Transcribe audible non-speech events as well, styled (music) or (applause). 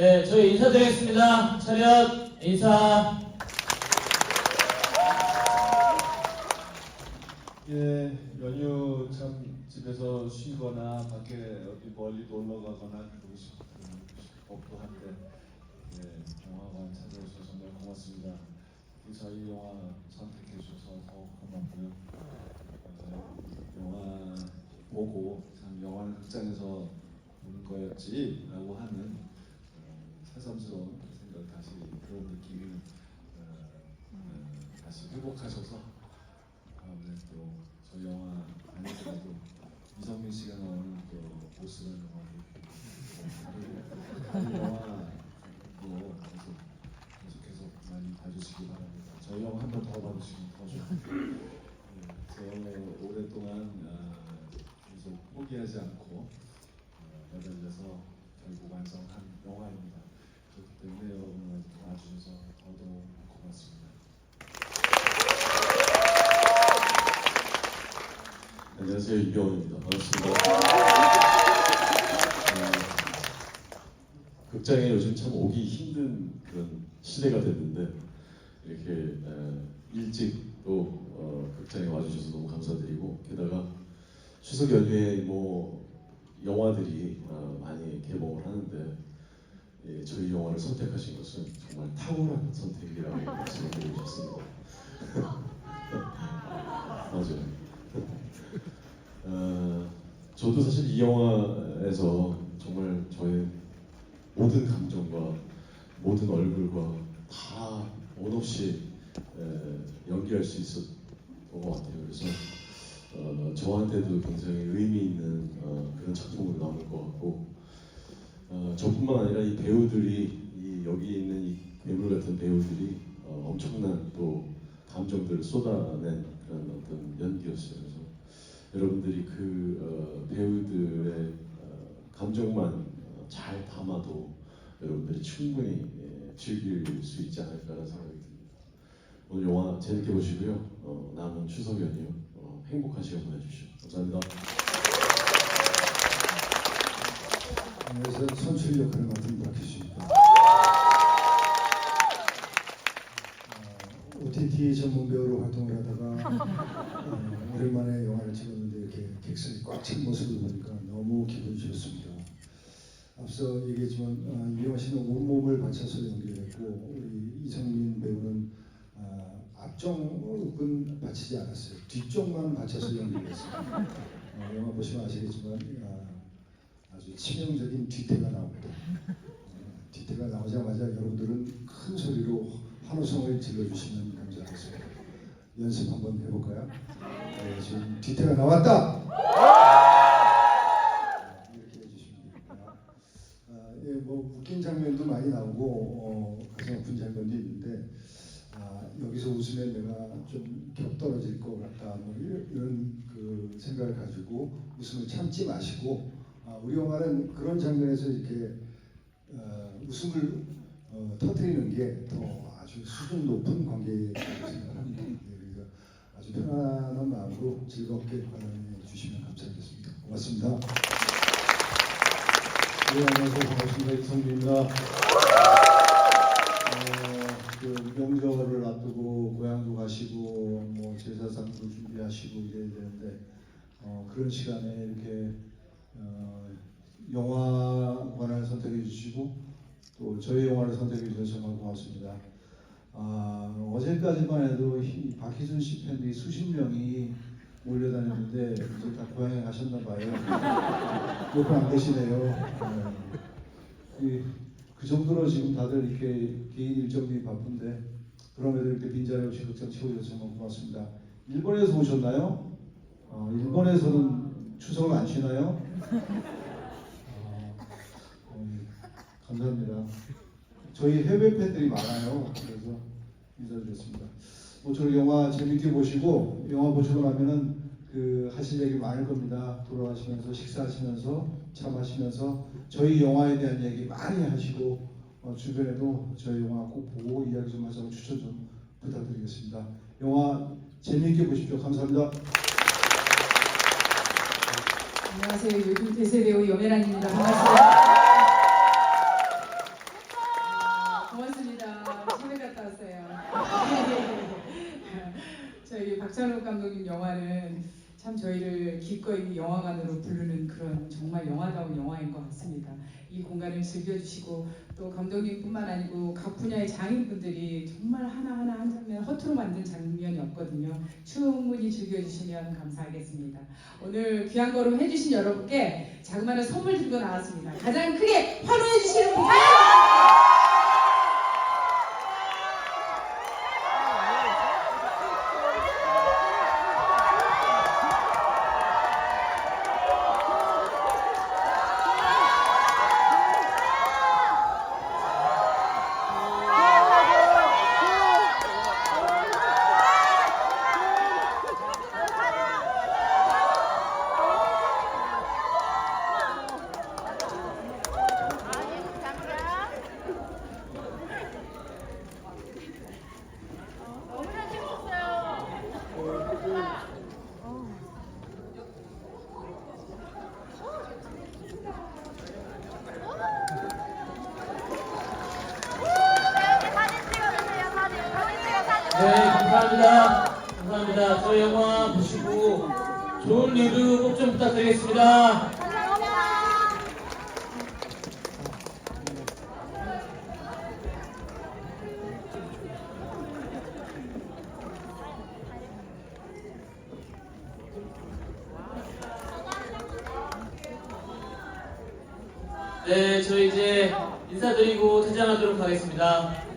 네, 저희 인사드리겠습니다. 차렷 인사. 예, 연휴 참 집에서 쉬거나 밖에 어디 멀리 놀러 가거나 그러고 싶은 법도 한데 예, 영화관 찾아주셔서 정말 고맙습니다. 이 저희 영화 선택해 주셔서 더욱 고맙고요. 어, 영화 보고 참 영화는 극장에서 보는 거였지라고 하는 어, 새삼스러운 생각 다시 그런 느낌을 어, 어, 다시 회복하셔서 다음에 또 저희 영화 아니더라도 이성민 씨가 나오는 또 보스라는 영화도 영화도 계속 계속해서 많이 봐주시기 바랍니다. 저희 영화 한 번 더 봐주시면 더 좋아요. 네, 저 오랫동안 아, 계속 포기하지 않고 어, 매달려서 결국 완성한 영화입니다. 그렇기 때문에 여러분 와주셔서 더더욱 고맙습니다. 안녕하세요 이병헌입니다. 반갑습니다. 어, 극장에 요즘 참 오기 힘든 그런 시대가 됐는데 이렇게 에, 일찍 또 어, 극장에 와주셔서 너무 감사드리고 게다가 추석 연휴에 뭐 영화들이 어, 많이 개봉을 하는데 예, 저희 영화를 선택하신 것은 정말 탁월한 선택이라고 (laughs) 말씀드리고 싶습니다. (laughs) 맞아요. 어, 저도 사실 이 영화에서 정말 저의 모든 감정과 모든 얼굴과 다 원 없이 에, 연기할 수 있었던 것 같아요. 그래서 어, 저한테도 굉장히 의미 있는 어, 그런 작품으로 남을 것 같고 어, 저뿐만 아니라 이 배우들이 이 여기 있는 이 괴물 같은 배우들이 어, 엄청난 또 감정들을 쏟아낸 그런 어떤 연기였어요. 그래서 여러분들이 그 어, 배우들의 어, 감정만 어, 잘 담아도 여러분들이 충분히 예, 즐길 수 있지 않을까라는 생각이 듭니다. 오늘 영화 재밌게 보시고요. 어, 남은 추석 연휴 어, 행복한 시간 보내주십시오. 감사합니다. 그래서 선출 역할을 맡은 박희수입니다. 어, OTT 전문 배우로 활동을 하다가 어, 오랜만에 영화를 찍었는데 이렇게 객석이 꽉 찬 모습을 보니까 너무 기분이 좋습니다. 앞서 얘기했지만 어, 이영화 씨는 온몸을 바쳐서 연기를 했고 우리 이성민 배우는 어, 앞쪽은 바치지 않았어요. 뒤쪽만 바쳐서 연기를 했어요. 어, 영화 보시면 아시겠지만 어, 아주 치명적인 뒤태가 나옵니다. 어, 뒤태가 나오자마자 여러분들은 큰 소리로 환호성을 질러주시면 감사하겠습니다. 연습 한번 해볼까요? 네, 지금 뒤태가 나왔다! 이렇게 해주시면 됩니다. 아, 예, 뭐 웃긴 장면도 많이 나오고 어, 가슴 아픈 장면도 있는데 아, 여기서 웃으면 내가 좀 격 떨어질 것 같다 뭐 이런, 그 생각을 가지고 웃음을 참지 마시고 아, 우리 영화는 그런 장면에서 이렇게 어, 웃음을 어, 터뜨리는 게 더 아주 수준 높은 관계라고 생각합니다. 네, 그러니까 아주 편안한 마음으로 즐겁게 관람해 주시면 감사하겠습니다. 고맙습니다. 네, 안녕하세요. 반갑습니다. 이성민입니다. 어, 그 명절을 앞두고 고향도 가시고 뭐 제사상도 준비하시고 이래야 되는데 어, 그런 시간에 이렇게 어, 영화관을 선택해 주시고 또 저희 영화를 선택해 주셔서 정말 고맙습니다. 아, 어제까지만 해도 이 박희순 씨 팬들이 수십 명이 몰려다녔는데 이제 다 고향에 가셨나 봐요. (laughs) 몇분안 계시네요. 네. 이, 그 정도로 지금 다들 이렇게 개인 일정이 바쁜데 그럼에도 이렇게 빈자리 없이 극장 채워주셔서 정말 고맙습니다. 일본에서 오셨나요? 어, 일본에서는 추석을 안 쉬나요? 어, 어, 감사합니다. 저희 해외 팬들이 많아요. 그래서 인사드렸습니다. 모쪼록 영화 재밌게 보시고 영화 보시고 나면은 그 하실 얘기 많을 겁니다. 돌아가시면서 식사하시면서 차 마시면서 저희 영화에 대한 얘기 많이 하시고 어, 주변에도 저희 영화 꼭 보고 이야기 좀 하자고 추천 좀 부탁드리겠습니다. 영화 재미있게 보십시오. 감사합니다. 안녕하세요. 요즘 대세 배우 염혜란입니다. 반갑습니다. 고맙습니다. 집에 갔다 왔어요. (laughs) 네. 저희 박찬욱 감독님 영화는 참 저희를 기꺼이 영화관으로 부르는 그런 정말 영화다운 영화인 것 같습니다. 이 공간을 즐겨주시고 또 감독님뿐만 아니고 각 분야의 장인분들이 정말 하나하나 한 장면 허투루 만든 장면이었거든요. 충분히 즐겨주시면 감사하겠습니다. 오늘 귀한 걸음 해주신 여러분께 자그마한 선물 들고 나왔습니다. 가장 크게 환호해 주시는 분. 너무나 재밌었어요. 사진 찍어주세요. 사진. 사진 찍어 사진. 네, 감사합니다. 감사합니다. 저희 영화 좋은 리뷰 꼭 좀 부탁드리겠습니다. 네, 저희 이제 인사드리고 퇴장하도록 하겠습니다.